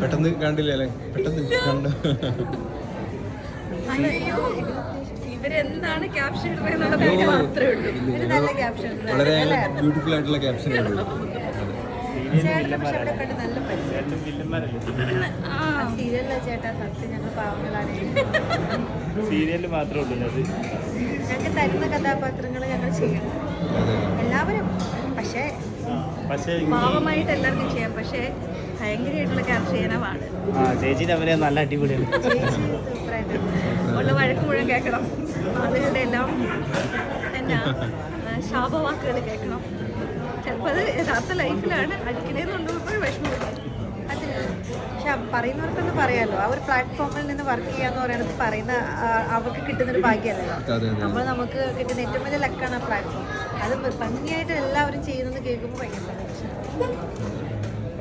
പെട്ടെന്ന് കണ്ടില്ല അല്ലേ പെട്ടെന്ന് കണ്ടു. ഇവരെന്താണ് ക്യാപ്ഷൻ വളരെ ബ്യൂട്ടിഫുൾ ആയിട്ടുള്ള ക്യാപ്ഷൻ സീരിയലിൽ മാത്രമേ ഉള്ളൂ അത് ഞങ്ങൾക്ക് തരുന്ന കഥാപാത്രങ്ങൾ ഞങ്ങൾ ചെയ്യണം. എല്ലാവരും. പക്ഷേ പാവമായിട്ട് എല്ലാവർക്കും ചെയ്യാം. പക്ഷേ ഭയങ്കരമായിട്ടുള്ള ചേച്ചിയുടെ അവരെ നല്ല അടിപൊളിയാണ്. ഉള്ള വഴക്ക് മുഴുവൻ കേൾക്കണം. ആളുകളുടെ എല്ലാം എന്നാ ശാപവാക്കുകൾ കേൾക്കണം. ചിലപ്പോൾ അത് യഥാർത്ഥ ലൈഫിലാണ് അടിക്കണേന്നുണ്ടോ? വിഷമം. പറയുന്നവർക്കൊന്ന് പറയാലോ? ആ ഒരു പ്ലാറ്റ്ഫോമിൽ നിന്ന് വർക്ക് ചെയ്യാന്ന് പറയുന്നത് പറയുന്ന അവർക്ക് അവർക്ക് കിട്ടുന്നൊരു ഭാഗ്യമല്ലല്ലോ അതെ അതെ നമ്മൾ നമുക്ക് കിട്ടുന്ന ഏറ്റവും വലിയ ലക്കാണ് ആ പ്ലാറ്റ്ഫോം അത് ഭംഗിയായിട്ട് എല്ലാവരും ചെയ്യുന്നത് കേൾക്കുമ്പോൾ ഭയങ്കര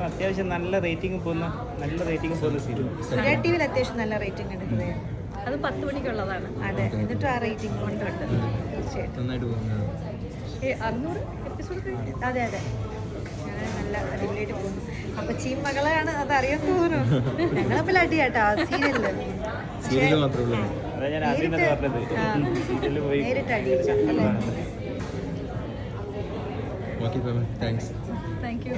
അത്യാവശ്യം നല്ല റേറ്റിംഗ് പോകുന്ന നല്ല റേറ്റിംഗ് പോകുന്ന സീരിയൽ സൂര്യ ടി വിയിൽ അത്യാവശ്യം നല്ല റേറ്റിംഗ് ഉണ്ട് അത് പത്ത് മണിക്കുള്ളതാണ്. അതെ എന്നിട്ടും ആ റേറ്റിംഗ് കൊണ്ടുണ്ട്. തീർച്ചയായിട്ടും. അറുന്നൂറ് എപ്പിസോഡ് അതെ അതെ ഞാൻ നല്ല അടിപൊളിയായിട്ട് പോകുന്നു അപ്പൊ ചീം മകളാണ് അത് അറിയാൻ തോന്നുന്നു ഞങ്ങളപ്പോൾ അടിയാട്ടോ സീരിയലിൽ. സീരിയൽ മാത്രമേ നേരിട്ട് താങ്ക്സ് താങ്ക് യു